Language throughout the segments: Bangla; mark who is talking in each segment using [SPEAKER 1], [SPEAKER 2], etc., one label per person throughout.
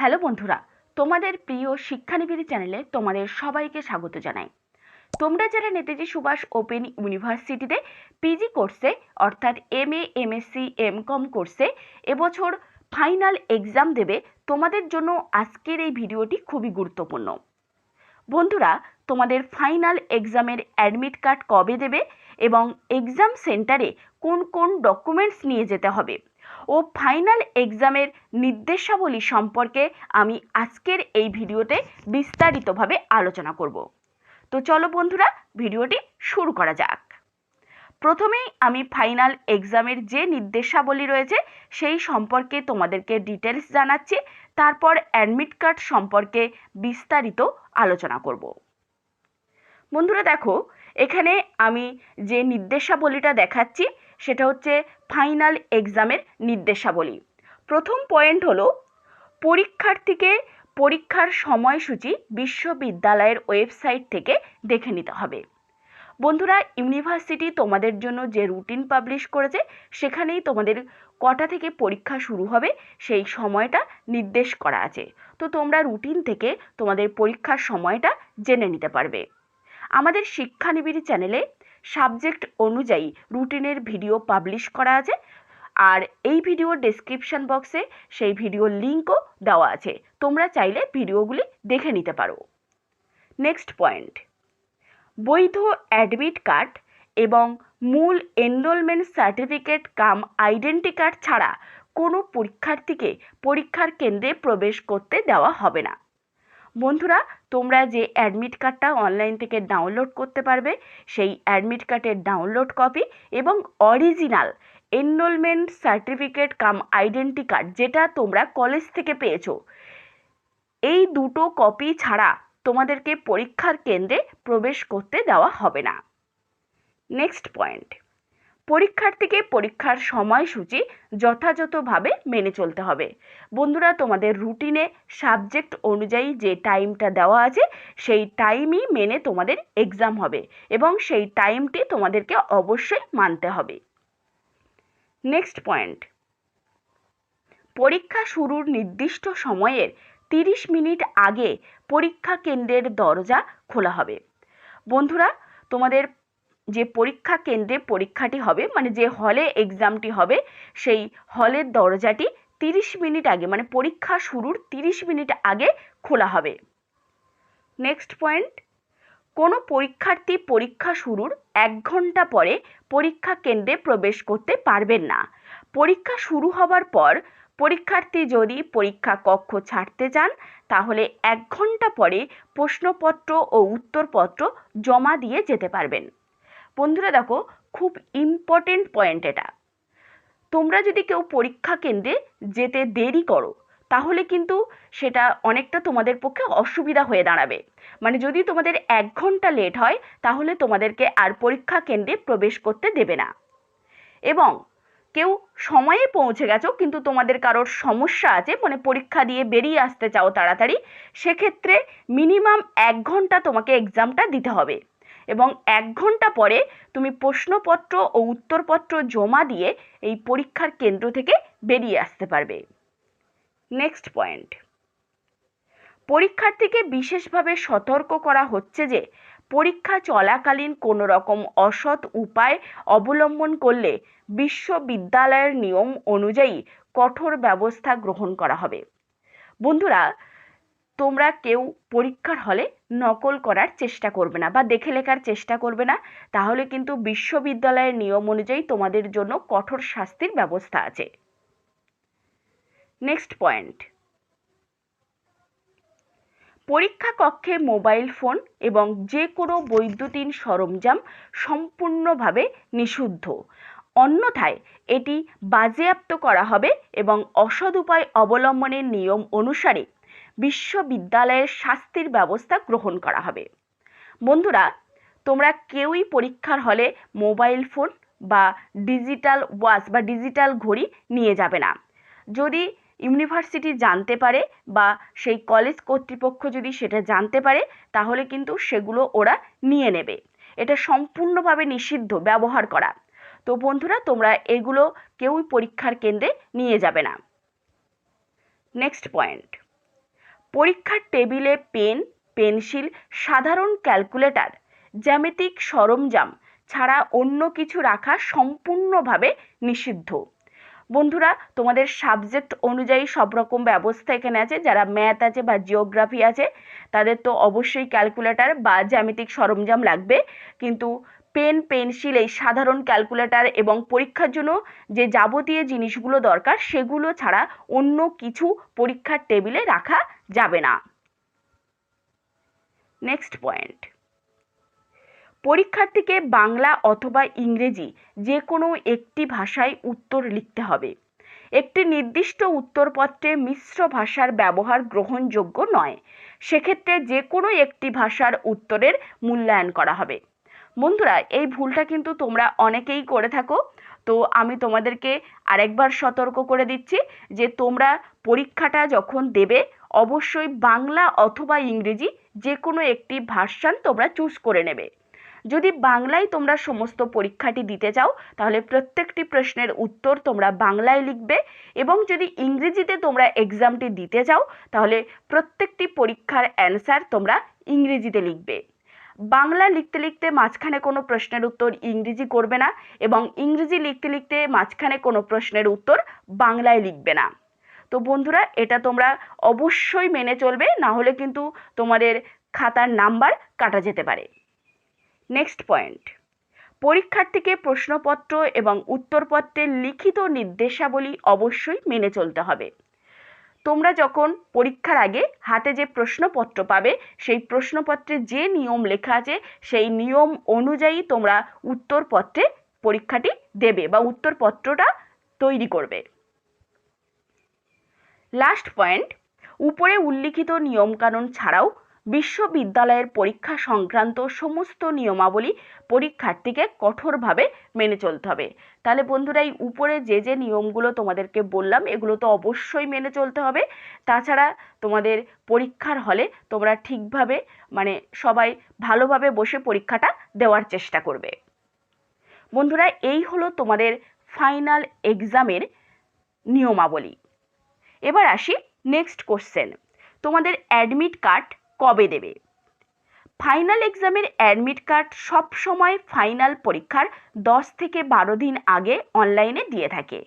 [SPEAKER 1] হ্যালো বন্ধুরা, তোমাদের প্রিয় শিক্ষানিবিড়ি চ্যানেলে তোমাদের সবাইকে স্বাগত জানাই। তোমরা যারা নেতাজি সুভাষ ওপেন ইউনিভার্সিটিতে পিজি কোর্সে অর্থাৎ M A MSc M Com কোর্সে এবছর ফাইনাল এক্সাম দেবে, তোমাদের জন্য আজকের এই ভিডিওটি খুবই গুরুত্বপূর্ণ। বন্ধুরা, তোমাদের ফাইনাল এক্সামের অ্যাডমিট কার্ড কবে দেবে এবং এক্সাম সেন্টারে কোন কোন ডকুমেন্টস নিয়ে যেতে হবে? ও ফাইনাল এক্সামের নির্দেশাবলী সম্পর্কে আমি আজকের এই ভিডিওতে বিস্তারিতভাবে আলোচনা করব। তো চলো বন্ধুরা, ভিডিওটি শুরু করা যাক। প্রথমেই আমি ফাইনাল এক্সামের যে নির্দেশাবলী রয়েছে, সেই সম্পর্কে তোমাদেরকে ডিটেলস জানাচ্ছি, তারপর অ্যাডমিট কার্ড সম্পর্কে বিস্তারিত আলোচনা করব। বন্ধুরা দেখো, এখানে আমি যে নির্দেশাবলীটা দেখাচ্ছি সেটা হচ্ছে ফাইনাল এক্সামের নির্দেশাবলী। প্রথম পয়েন্ট হলো পরীক্ষার্থীকে পরীক্ষার সময়সূচি বিশ্ববিদ্যালয়ের ওয়েবসাইট থেকে দেখে নিতে হবে। বন্ধুরা ইউনিভার্সিটি তোমাদের জন্য যে রুটিন পাবলিশ করেছে, সেখানেই তোমাদের কটা থেকে পরীক্ষা শুরু হবে, সেই সময়টা নির্দেশ করা আছে। তো তোমরা রুটিন থেকে তোমাদের পরীক্ষার সময়টা জেনে নিতে পারবে। আমাদের শিক্ষানিবিড়ি চ্যানেলে সাবজেক্ট অনুযায়ী রুটিনের ভিডিও পাবলিশ করা আছে। আর এই ভিডিও ডেসক্রিপশন বক্সে সেই ভিডিওর লিঙ্কও দেওয়া আছে। তোমরা চাইলে ভিডিওগুলি দেখে নিতে পারো। নেক্সট পয়েন্ট বৈধ অ্যাডমিট কার্ড এবং মূল enrolment certificate cum identity card ছাড়া কোনো পরীক্ষার্থীকে পরীক্ষার কেন্দ্রে প্রবেশ করতে দেওয়া হবে না। বন্ধুরা, তোমরা যে অ্যাডমিট কার্ডটা অনলাইন থেকে ডাউনলোড করতে পারবে, সেই অ্যাডমিট কার্ডের ডাউনলোড কপি এবং original enrolment certificate cum identity card যেটা তোমরা কলেজ থেকে পেয়েছ। এই দুটো কপি ছাড়া তোমাদেরকে পরীক্ষার কেন্দ্রে প্রবেশ করতে দেওয়া হবে না। নেক্সট পয়েন্ট পরীক্ষার্থীকে পরীক্ষার সময়সূচি যথাযথভাবে মেনে চলতে হবে। বন্ধুরা, তোমাদের রুটিনে, সাবজেক্ট অনুযায়ী যে টাইমটা দেওয়া আছে, সেই টাইমই মেনে তোমাদের এক্সাম হবে এবং সেই টাইমটি তোমাদেরকে অবশ্যই মানতে হবে। Next point. পরীক্ষা শুরুর নির্দিষ্ট সময়ের তিরিশ মিনিট আগে পরীক্ষা কেন্দ্রের দরজা খোলা হবে। বন্ধুরা, তোমাদের যে পরীক্ষা কেন্দ্রে পরীক্ষাটি হবে মানে যে হলে এক্সামটি হবে, সেই হলের দরজাটি তিরিশ মিনিট আগে মানে পরীক্ষা শুরুর তিরিশ মিনিট আগে খোলা হবে। নেক্সট পয়েন্ট কোনো পরীক্ষার্থী পরীক্ষা শুরুর এক ঘণ্টা পরে পরীক্ষা কেন্দ্রে প্রবেশ করতে পারবেন না। পরীক্ষা শুরু হবার পর পরীক্ষার্থী যদি পরীক্ষা কক্ষ ছাড়তে চান, তাহলে এক ঘণ্টা পরে প্রশ্নপত্র ও উত্তরপত্র জমা দিয়ে যেতে পারবেন। বন্ধুরা দেখো, খুব ইম্পর্টেন্ট পয়েন্ট এটা। তোমরা যদি কেউ পরীক্ষা কেন্দ্রে যেতে দেরি করো, তাহলে কিন্তু সেটা অনেকটা তোমাদের পক্ষে অসুবিধা হয়ে দাঁড়াবে। মানে যদি তোমাদের এক ঘণ্টা লেট হয়, তাহলে তোমাদেরকে আর পরীক্ষা কেন্দ্রে প্রবেশ করতে দেবে না। এবং কেউ সময়ে পৌঁছে গেছো, কিন্তু তোমাদের কারোর সমস্যা আছে মানে পরীক্ষা দিয়ে বেরিয়ে আসতে চাও তাড়াতাড়ি, সেক্ষেত্রে মিনিমাম এক ঘণ্টা তোমাকে এক্সামটা দিতে হবে। এবং এক ঘণ্টা পরে তুমি প্রশ্নপত্র ও উত্তরপত্র জমা দিয়ে এই পরীক্ষার কেন্দ্র থেকে বেরিয়ে আসতে পারবে। নেক্সট পয়েন্ট পরীক্ষার্থীকে বিশেষভাবে সতর্ক করা হচ্ছে যে, পরীক্ষা চলাকালীন কোনো রকম অসৎ উপায় অবলম্বন করলে বিশ্ববিদ্যালয়ের নিয়ম অনুযায়ী কঠোর ব্যবস্থা গ্রহণ করা হবে। বন্ধুরা তোমরা কেউ পরীক্ষার হলে নকল করার চেষ্টা করবে না বা দেখে লেখার চেষ্টা করবে না। তাহলে কিন্তু বিশ্ববিদ্যালয়ের নিয়ম অনুযায়ী তোমাদের জন্য কঠোর শাস্তির ব্যবস্থা আছে। নেক্সট পয়েন্ট পরীক্ষা কক্ষে মোবাইল ফোন এবং যে কোনো বৈদ্যুতিন সরঞ্জাম সম্পূর্ণভাবে নিষিদ্ধ। অন্যথায় এটি বাজেয়াপ্ত করা হবে এবং অসৎ উপায় অবলম্বনের নিয়ম অনুসারে বিশ্ববিদ্যালয়ের শাস্তির ব্যবস্থা গ্রহণ করা হবে। বন্ধুরা, তোমরা কেউই পরীক্ষার হলে মোবাইল ফোন বা ডিজিটাল ওয়াচ বা ডিজিটাল ঘড়ি নিয়ে যাবে না। যদি ইউনিভার্সিটি জানতে পারে বা সেই কলেজ কর্তৃপক্ষ যদি সেটা জানতে পারে, তাহলে কিন্তু সেগুলো ওরা নিয়ে নেবে। এটা সম্পূর্ণভাবে নিষিদ্ধ ব্যবহার করা। তো বন্ধুরা, তোমরা এগুলো কেউই পরীক্ষার কেন্দ্রে নিয়ে যাবে না। নেক্সট পয়েন্ট পরীক্ষার টেবিলে পেন, পেন্সিল, সাধারণ ক্যালকুলেটর, জ্যামিতিক সরঞ্জাম ছাড়া অন্য কিছু রাখা সম্পূর্ণভাবে নিষিদ্ধ। বন্ধুরা, তোমাদের সাবজেক্ট অনুযায়ী সব রকম ব্যবস্থা এখানে আছে। যারা ম্যাথ আছে বা জিওগ্রাফি আছে, তাদের তো অবশ্যই ক্যালকুলেটর বা জ্যামিতিক সরঞ্জাম লাগবে। কিন্তু পেন, পেন্সিল, এই সাধারণ ক্যালকুলেটর এবং পরীক্ষার জন্য যে যাবতীয় জিনিসগুলো দরকার, সেগুলো ছাড়া অন্য কিছু পরীক্ষার টেবিলে রাখা যাবে না। নেক্সট পয়েন্ট পরীক্ষার্থীকে বাংলা অথবা ইংরেজি যে কোনো একটি ভাষায় উত্তর লিখতে হবে। একটি নির্দিষ্ট উত্তরপত্রে মিশ্র ভাষার ব্যবহার গ্রহণযোগ্য নয়। সেক্ষেত্রে যে কোনো একটি ভাষার উত্তরের মূল্যায়ন করা হবে। বন্ধুরা, এই ভুলটা কিন্তু তোমরা অনেকেই করে থাকো। তো আমি তোমাদেরকে আরেকবার সতর্ক করে দিচ্ছি যে তোমরা পরীক্ষাটা যখন দেবে অবশ্যই বাংলা অথবা ইংরেজি যে কোনো একটি ভার্সান তোমরা চুজ করে নেবে। যদি বাংলায় তোমরা সমস্ত পরীক্ষাটি দিতে চাও, তাহলে প্রত্যেকটি প্রশ্নের উত্তর তোমরা বাংলায় লিখবে এবং যদি ইংরেজিতে তোমরা এক্সামটি দিতে চাও, তাহলে প্রত্যেকটি পরীক্ষার অ্যান্সার তোমরা ইংরেজিতে লিখবে। বাংলা লিখতে লিখতে মাঝখানে কোনো প্রশ্নের উত্তর ইংরেজি করবে না এবং ইংরেজি লিখতে লিখতে মাঝখানে কোনো প্রশ্নের উত্তর বাংলায় লিখবে না। তো বন্ধুরা, এটা তোমরা অবশ্যই মেনে চলবে, না হলে কিন্তু তোমাদের খাতার নাম্বার কাটা যেতে পারে। নেক্সট পয়েন্ট পরীক্ষার্থীকে প্রশ্নপত্র এবং উত্তরপত্রের লিখিত নির্দেশাবলী অবশ্যই মেনে চলতে হবে। তোমরা যখন পরীক্ষার আগে হাতে যে প্রশ্নপত্র পাবে, সেই প্রশ্নপত্রে যে নিয়ম লেখা আছে, সেই নিয়ম অনুযায়ী তোমরা উত্তরপত্রে পরীক্ষাটি দেবে বা উত্তরপত্রটা তৈরি করবে। লাস্ট পয়েন্ট উপরে উল্লিখিত নিয়মকানুন ছাড়াও বিশ্ববিদ্যালয়ের পরীক্ষা সংক্রান্ত সমস্ত নিয়মাবলী পরীক্ষার্থীকে কঠোরভাবে মেনে চলতে হবে। তাহলে বন্ধুরা, এই উপরে যে যে নিয়মগুলো তোমাদেরকে বললাম, এগুলো তো অবশ্যই মেনে চলতে হবে। তাছাড়া তোমাদের পরীক্ষার হলে তোমরা ঠিকভাবে মানে সবাই ভালোভাবে বসে পরীক্ষাটা দেওয়ার চেষ্টা করবে। বন্ধুরা, এই হলো তোমাদের ফাইনাল এক্সামের নিয়মাবলী। এবার আসি নেক্সট কোশ্চেন তোমাদের অ্যাডমিট কার্ড কবে দেবে? ফাইনাল এক্সামের অ্যাডমিট কার্ড সব সময় ফাইনাল পরীক্ষার দশ থেকে বারো দিন আগে অনলাইনে দিয়ে থাকে।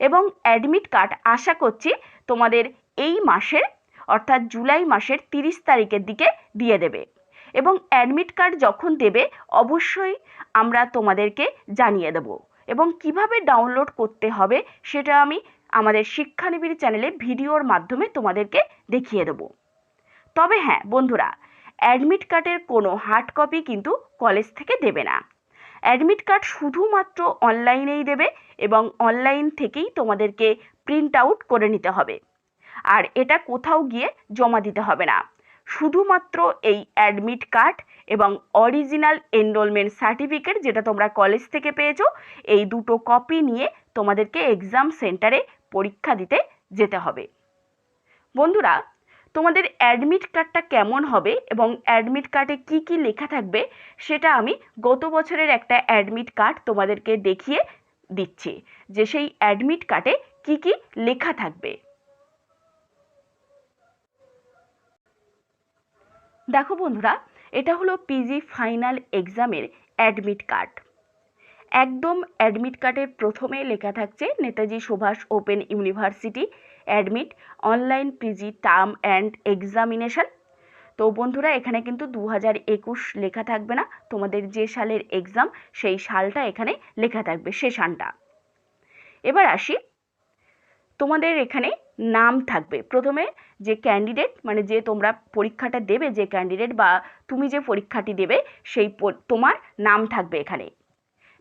[SPEAKER 1] এবং অ্যাডমিট কার্ড আশা করছি তোমাদের এই মাসের, অর্থাৎ জুলাই মাসের তিরিশ তারিখের দিকে দিয়ে দেবে। এবং অ্যাডমিট কার্ড যখন দেবে, অবশ্যই আমরা তোমাদেরকে জানিয়ে দেব। এবং কীভাবে ডাউনলোড করতে হবে সেটা আমি আমাদের শিক্ষানিবিড় চ্যানেলে ভিডিওর মাধ্যমে তোমাদেরকে দেখিয়ে দেবো। তবে হ্যাঁ বন্ধুরা অ্যাডমিট কার্ডের কোনো হার্ড কপি কিন্তু কলেজ থেকে দেবে না। অ্যাডমিট কার্ড শুধুমাত্র অনলাইনেই দেবে এবং অনলাইন থেকেই তোমাদেরকে প্রিন্ট আউট করে নিতে হবে। আর এটা কোথাও গিয়ে জমা দিতে হবে না। শুধুমাত্র এই অ্যাডমিট কার্ড এবং অরিজিনাল এনরোলমেন্ট সার্টিফিকেট যেটা তোমরা কলেজ থেকে পেয়েছ, এই দুটো কপি নিয়ে তোমাদেরকে এক্সাম সেন্টারে পরীক্ষা দিতে যেতে হবে। বন্ধুরা, তোমাদের অ্যাডমিট কার্ডটা কেমন হবে এবং অ্যাডমিট কার্ডে কি কি লেখা থাকবে সেটা আমি গত বছরের একটা অ্যাডমিট কার্ড তোমাদেরকে দেখিয়ে দিচ্ছি যে সেই অ্যাডমিট কার্ডে কি কি লেখা থাকবে। দেখো বন্ধুরা, এটা হলো পিজি ফাইনাল এক্সামের অ্যাডমিট কার্ড একদম অ্যাডমিট কার্ডের প্রথমে লেখা থাকছে Netaji Subhas open university admit online PG term and examination তো বন্ধুরা, এখানে কিন্তু দু হাজার একুশ লেখা থাকবে না। তোমাদের যে সালের এক্সাম সেই সালটা এখানে লেখা থাকবে সে সানটা এবার আসি। তোমাদের এখানে নাম থাকবে। প্রথমে যে ক্যান্ডিডেট মানে যে তোমরা পরীক্ষাটা দেবে, যে ক্যান্ডিডেট বা তুমি যে পরীক্ষাটি দেবে, সেই তোমার নাম থাকবে এখানে।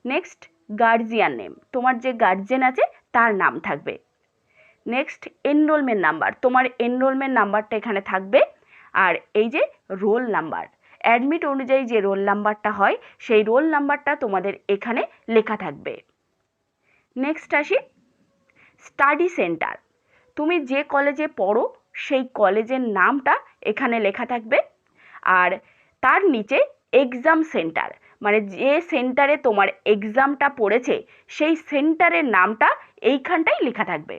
[SPEAKER 1] নেক্সট গার্জিয়ান নেম তোমার যে গার্জেন আছে, তার নাম থাকবে। নেক্সট এনরোলমেন্ট নাম্বার তোমার এনরোলমেন্ট নাম্বারটা এখানে থাকবে। আর এই যে রোল নাম্বার অ্যাডমিট অনুযায়ী যে রোল নাম্বারটা হয়, সেই রোল নাম্বারটা তোমাদের এখানে লেখা থাকবে। নেক্সট আসি স্টাডি সেন্টার তুমি যে কলেজে পড়ো, সেই কলেজের নামটা এখানে লেখা থাকবে। আর তার নিচে এক্সাম সেন্টার মানে যে সেন্টারে তোমার এক্সামটা পড়েছে, সেই সেন্টারের নামটা এইখানটাই লেখা থাকবে।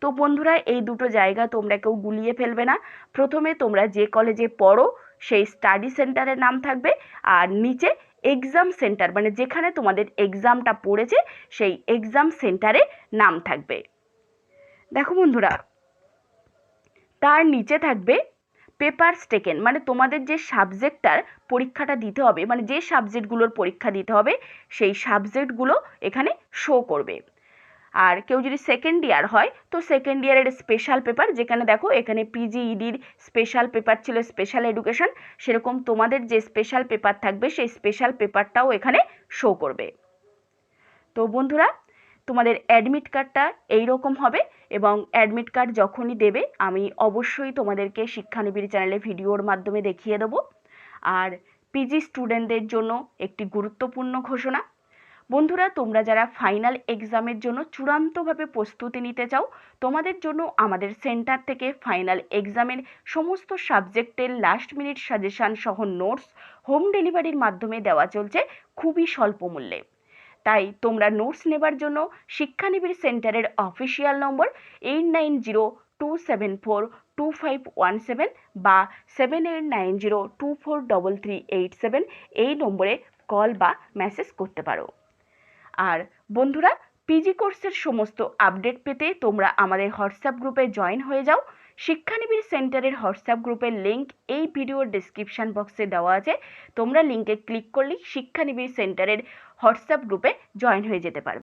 [SPEAKER 1] তো বন্ধুরা, এই দুটো জায়গা তোমরা কেউ গুলিয়ে ফেলবে না। প্রথমে তোমরা যে কলেজে পড়ো, সেই স্টাডি সেন্টারের নাম থাকবে। আর নিচে এক্সাম সেন্টার মানে যেখানে তোমাদের এক্সামটা পড়েছে, সেই এক্সাম সেন্টারে নাম থাকবে। দেখো বন্ধুরা, তার নিচে থাকবে পেপারস টেকেন মানে তোমাদের যে সাবজেক্টটার পরীক্ষাটা দিতে হবে মানে যে সাবজেক্টগুলোর পরীক্ষা দিতে হবে, সেই সাবজেক্টগুলো এখানে শো করবে। আর কেউ যদি সেকেন্ড ইয়ার হয়, তো সেকেন্ড ইয়ারের স্পেশাল পেপার যেখানে দেখো এখানে পিজিইডির স্পেশাল পেপার ছিল স্পেশাল এডুকেশন সেরকম তোমাদের যে স্পেশাল পেপার থাকবে, সেই স্পেশাল পেপারটাও এখানে শো করবে। তো বন্ধুরা তোমাদের অ্যাডমিট কার্ডটা এই রকম হবে এবং অ্যাডমিট কার্ড যখনই দেবে, আমি অবশ্যই তোমাদেরকে শিক্ষানিবিড় চ্যানেলে ভিডিওর মাধ্যমে দেখিয়ে দেবো। আর পিজি স্টুডেন্টদের জন্য একটি গুরুত্বপূর্ণ ঘোষণা। বন্ধুরা, তোমরা যারা ফাইনাল এক্সামের জন্য চূড়ান্তভাবে প্রস্তুতি নিতে চাও, তোমাদের জন্য আমাদের সেন্টার থেকে ফাইনাল এক্সামের সমস্ত সাবজেক্টের লাস্ট মিনিট সাজেশান সহ নোটস হোম ডেলিভারির মাধ্যমে দেওয়া চলছে খুবই স্বল্প মূল্যে। তাই তোমরা নোটস নেবার জন্য শিক্ষানিবিড় সেন্টারের official number eight nine zero two seven four two five one seven বা seven eight nine zero two four double three eight seven এই নম্বরে কল বা মেসেজ করতে পারো। আর বন্ধুরা পিজি কোর্সের সমস্ত আপডেট পেতে তোমরা আমাদের হোয়াটসঅ্যাপ গ্রুপে জয়েন হয়ে যাও। শিক্ষানিবিড় সেন্টারের হোয়াটসঅ্যাপ গ্রুপের লিঙ্ক এই ভিডিওর ডিসক্রিপশান বক্সে দেওয়া আছে। তোমরা লিঙ্কে ক্লিক করলেই শিক্ষানিবিড় সেন্টারের হোয়াটসঅ্যাপ গ্রুপে জয়েন হয়ে যেতে পারবে।